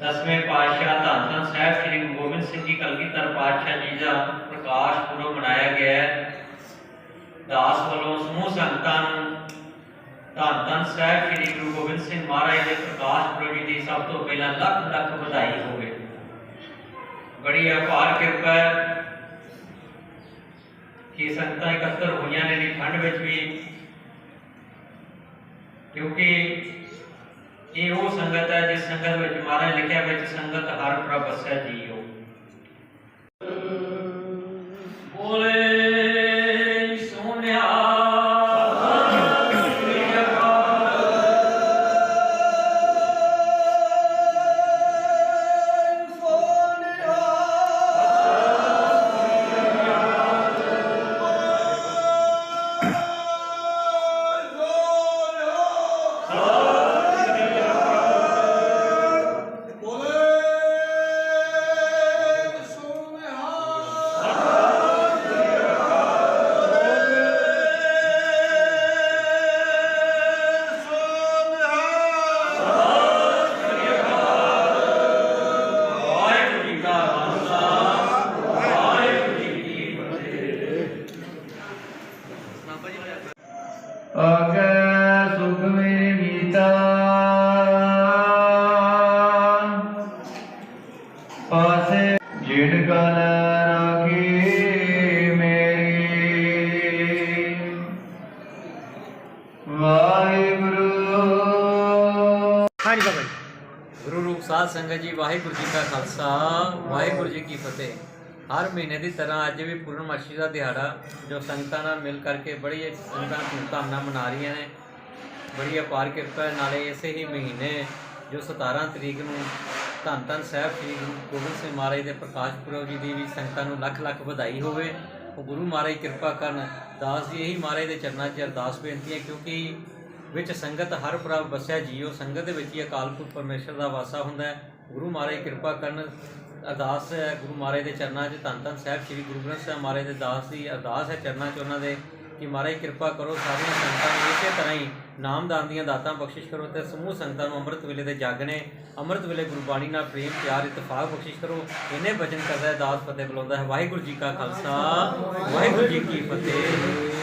ਦਸਵੇਂ ਪਾਤਸ਼ਾਹ ਧੰਨ ਧੰਨ ਸਾਹਿਬ ਸ੍ਰੀ ਗੁਰੂ ਗੋਬਿੰਦ ਸਿੰਘ ਜੀ ਕਲਗੀਧਰ ਪਾਤਸ਼ਾਹ ਜੀ ਦਾ ਪ੍ਰਕਾਸ਼ ਪੁਰਬ ਮਨਾਇਆ ਗਿਆ ਹੈ। ਦਾਸ ਵੱਲੋਂ ਸਮੂਹ ਸੰਗਤਾਂ ਨੂੰ ਧੰਨ ਧੰਨ ਸਾਹਿਬ ਸ੍ਰੀ ਗੁਰੂ ਗੋਬਿੰਦ ਸਿੰਘ ਮਹਾਰਾਜ ਦੇ ਪ੍ਰਕਾਸ਼ ਪੁਰਬ ਜੀ ਦੀ ਸਭ ਤੋਂ ਪਹਿਲਾਂ ਲੱਖ ਲੱਖ ਵਧਾਈ ਹੋਵੇ। ਬੜੀ ਅਪਾਰ ਕਿਰਪਾ ਹੈ। ਕਿ ਸੰਗਤਾਂ ਇਕੱਤਰ ਹੋਈਆਂ ਨੇ ਦੀ ਠੰਡ ਵਿੱਚ ਵੀ। ਕਿਉਂਕਿ ਇਹ ਉਹ ਸੰਗਤ ਹੈ, ਜਿਸ ਸੰਗਤ ਵਿੱਚ ਮਹਾਰਾਜ ਲਿਖਿਆ ਵਿੱਚ ਸੰਗਤ ਹਰ ਪ੍ਰਭ ਵਸੈ ਜੀਓ। ਆਗੇ ਸੁਖ ਮੇਰੀ ਮੀਤਾ। ਪਾਸੇ ਜਿਨ ਕਲ ਰਾਖੀ ਮੇਰੀ। ਵਾਹਿਗੁਰੂ। ਹਾਂਜੀ ਬਾਬਾ ਜੀ। ਗੁਰੂ ਰੂਪ ਸਾਧ ਸੰਗਤ ਜੀ ਵਾਹਿਗੁਰੂ ਜੀ ਕਾ ਖਾਲਸਾ ਵਾਹਿਗੁਰੂ ਜੀ ਕੀ ਫਤਿਹ। ਹਰ ਮਹੀਨੇ ਦੀ ਤਰ੍ਹਾਂ ਅੱਜ ਵੀ ਪੂਰਨਮਾਸ਼ੀ ਦਾ ਦਿਹਾੜਾ ਜੋ ਸੰਗਤਾਂ ਨਾਲ ਮਿਲ ਕਰਕੇ ਬੜੀ ਸੰਗਤਾਂ ਧੂਮਧਾਮ ਨਾਲ ਮਨਾ ਰਹੀਆਂ ਨੇ। ਬੜੀ ਅਪਾਰ ਕਿਰਪਾ ਹੈ। ਨਾਲੇ ਇਸੇ ਹੀ ਮਹੀਨੇ ਜੋ 17 ਤਰੀਕ ਨੂੰ ਧੰਨ ਧੰਨ ਸਾਹਿਬ ਸ੍ਰੀ ਗੁਰੂ ਗੋਬਿੰਦ ਸਿੰਘ ਮਹਾਰਾਜ ਦੇ ਪ੍ਰਕਾਸ਼ ਪੁਰਬ ਜੀ ਦੀ ਵੀ ਸੰਗਤਾਂ ਨੂੰ ਲੱਖ ਲੱਖ ਵਧਾਈ ਹੋਵੇ, ਉਹ ਗੁਰੂ ਮਹਾਰਾਜ ਕਿਰਪਾ ਕਰਨ ਦਾਸ ਜੀ ਇਹੀ ਮਹਾਰਾਜ ਦੇ ਚਰਨਾਂ 'ਚ ਅਰਦਾਸ ਬੇਨਤੀ ਹੈ, ਕਿਉਂਕਿ ਵਿੱਚ ਸੰਗਤ ਹਰ ਪ੍ਰਭ ਵਸਿਆ ਜੀਓ, ਸੰਗਤ ਦੇ ਵਿੱਚ ਹੀ ਅਕਾਲ ਪੁਰਖ ਪਰਮੇਸ਼ਰ ਦਾ ਵਾਸਾ ਹੁੰਦਾ ਹੈ। ਗੁਰੂ ਮਹਾਰਾਜ ਕਿਰਪਾ ਕਰਨ ਅਰਦਾਸ ਹੈ। ਗੁਰੂ ਮਹਾਰਾਜ ਦੇ ਚਰਨਾਂ 'ਚ ਧੰਨ ਧੰਨ ਸਾਹਿਬ ਸ੍ਰੀ ਗੁਰੂ ਗ੍ਰੰਥ ਸਾਹਿਬ ਮਹਾਰਾਜ ਦੇ ਦਾਸ ਦੀ ਅਰਦਾਸ ਹੈ। ਚਰਨਾਂ 'ਚ ਉਹਨਾਂ ਦੇ ਕਿ ਮਹਾਰਾਜ ਕਿਰਪਾ ਕਰੋ, ਸਾਰੀਆਂ ਸੰਗਤਾਂ ਨੂੰ ਇਸੇ ਤਰ੍ਹਾਂ ਹੀ ਨਾਮਦਾਨ ਦੀਆਂ ਦਾਤਾਂ ਬਖਸ਼ਿਸ਼ ਕਰੋ ਤੇ ਸਮੂਹ ਸੰਗਤਾਂ ਨੂੰ ਅੰਮ੍ਰਿਤ ਵੇਲੇ ਦੇ ਜਾਗਣੇ, ਅੰਮ੍ਰਿਤ ਵੇਲੇ ਗੁਰਬਾਣੀ ਨਾਲ ਪ੍ਰੇਮ, ਪਿਆਰ, ਇਤਫਾਕ ਬਖਸ਼ਿਸ਼ ਕਰੋ। ਇਹਨੇ ਬਚਨ ਕਰਦਾ ਹੈ ਦਾਸ ਫਤਿਹ ਬੁਲਾਉਂਦਾ ਹੈ। ਵਾਹਿਗੁਰੂ ਜੀ ਕਾ ਖਾਲਸਾ, ਵਾਹਿਗੁਰੂ ਜੀ ਕੀ ਫਤਿਹ।